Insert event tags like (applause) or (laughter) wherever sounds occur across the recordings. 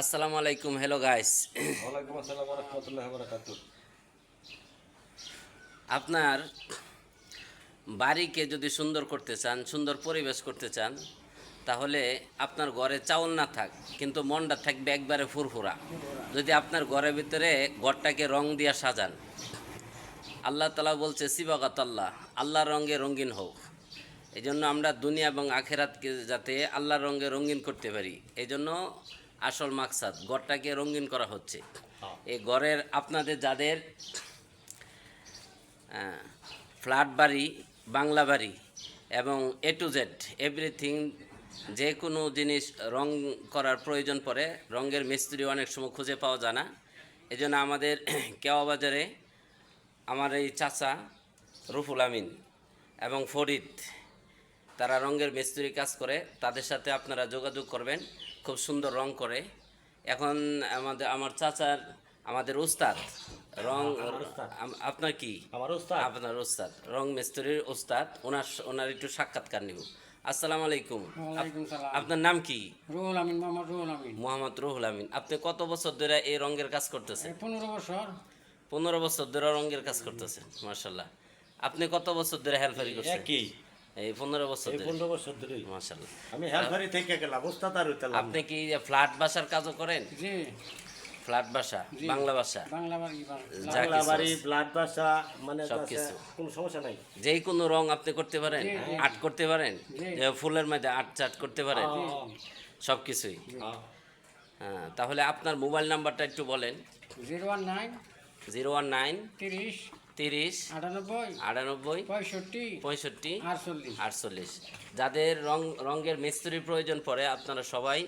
আসসালামু আলাইকুম hello guys ওয়ালাইকুম আসসালাম রাহমাতুল্লাহি ওয়া বারাকাতুহু আপনার বাড়িকে যদি সুন্দর করতে চান সুন্দর পরিবেশ করতে চান তাহলে আপনার ঘরে চাউল না থাক কিন্তু মনটা থাকবে একবারে ফুরফুরা। যদি আপনার ঘরের ভিতরে ঘরটাকে রং দিয়া সাজান আল্লাহ তালা বলছে সিবাগাত আল্লাহ আল্লাহর রঙে রঙিন হোক। এই জন্য আমরা দুনিয়া এবং আখেরাতকে যাতে আল্লাহর রঙে রঙিন করতে পারি এই জন্য আসল মাকসাদ ঘরটাকে রঙিন করা হচ্ছে। এই ঘরের আপনাদের যাদের ফ্ল্যাট বাড়ি বাংলা বাড়ি এবং এ টু জেড এভরিথিং যে কোনো জিনিস রং করার প্রয়োজন পড়ে রঙের মিস্ত্রি অনেক সময় খুঁজে পাওয়া যায় না। এই জন্য আমাদের (clears throat) কেওয়া বাজারে আমার এই চাচা রুফুল আমিন এবং ফরিদ তারা রঙের মিস্ত্রি কাজ করে তাদের সাথে আপনারা যোগাযোগ করবেন খুব সুন্দর রং করে। এখন আমাদের আমার চাচার আমাদের উস্তাদ রং আপনার কি? আমার উস্তাদ আপনার উস্তাদ রং মিস্ত্রির উস্তাদ ওনার ওনার একটু সাক্ষাৎকার নিব। আসসালামু আলাইকুম। আপনার নাম কি? রুহুল আমিন মোহাম্মদ রুহুল আমিন। মোহাম্মদ রুহুল আমিন। আপনি কত বছর ধরে এই রঙের কাজ করতেছেন? পনেরো বছর। পনেরো বছর ধরে রঙের কাজ করতেছেন মার্শাল্লাহ আপনি কত বছর ধরে হেল্পারি করছেন? একই। এই পনেরো বছর এই ধরে। পনেরো বছর ধরেই? মার্শাল্লাহ আমি হেলফারি থেকে গেলাম উস্তাদ আর হইতালাম আপনি কি ফ্ল্যাট বাসার কাজও করেন? জি। ফ্ল্যাট বাসা বাংলা ভাষা বাংলা বাড়ি। ব্লাড ভাষা মানে সব কিছু। কোনো সমস্যা নাই? যেই কোনো রং আপনি করতে পারেন। আর্ট করতে পারেন ফুলের মধ্যে আর্ট চাট করতে পারেন সব কিছুই। হ্যাঁ। হ্যাঁ তাহলে আপনার মোবাইল নাম্বারটা একটু বলেন। Zero one nine zero one nine তিরিশ তিরিশ আটানব্বই আটানব্বই পঁয়ষট্টি পঁয়ষট্টি আটচল্লিশ। আটচল্লিশ। যাদের রং রঙের মিস্ত্রির প্রয়োজন পড়ে আপনারা সবাই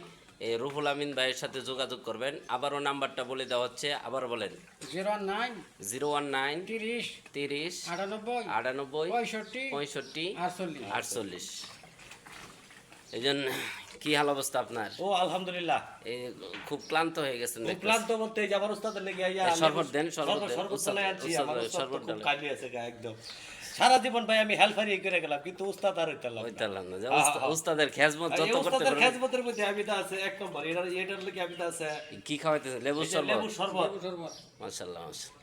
এই রুহুল আমিন ভাইয়ের সাথে যোগাযোগ করবেন। আবারও নাম্বারটা বলে দেওয়া হচ্ছে আবার বলেন। Zero one nine zero one nine তিরিশ তিরিশ আটানব্বই আটানব্বই পঁয়ষট্টি পঁয়ষট্টি আটচল্লিশ। আটচল্লিশ। এই জন্য কি হাল অবস্থা আপনার? ও আলহামদুলিল্লাহ। এই খুব ক্লান্ত হয়ে গেছেন খুব ক্লান্ত বলতে এই আমার উস্তাদের লেগে আইয়া শরবত দেন, শরবত দেন, শরবত খুব। কালি আছে একদম। সারা জীবন ভাই আমি হেলফারি করে গেলাম কিন্তু উস্তাদ আর হইতালাম ওই না। উস্তাদের খেজমত যত করতে উস্তাদের খেজমতের মধ্যে আমি তো আছে এক নম্বর এটার এটার লেগে আমি তো আছে। কি খাওয়াইতেছে? লেবু শরবত? লেবু শরবত। মাশাল্লাহ মাশাল্লাহ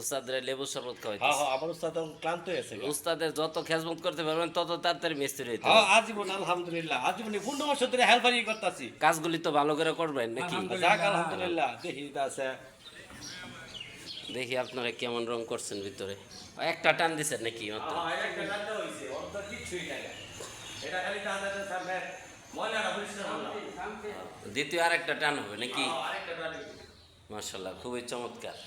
উস্তাদের লেবু শরবত হ্যাঁ খাওয়াইতেছে। হ্যাঁ আমার উস্তাদ ক্লান্ত হয়েছে। উস্তাদের যত খেজমত করতে পারবেন তত তাড়াতাড়ি মিস্ত্রি হইতে হ্যাঁ আজীবন আলহামদুলিল্লাহ আজীবন পনেরো বছর ধরে হেলফারি করতেছি। কাজগুলি তো ভালো করে করবেন নাকি? আলহামদুলিল্লাহ দেখি আছে। দেখি আপনারা কেমন রং করছেন ভিতরে। একটা টান দিছেন নাকি মাত্র? দ্বিতীয় আর একটা টান হবে নাকি? আরেকটা মার্শাল্লাহ খুবই চমৎকার।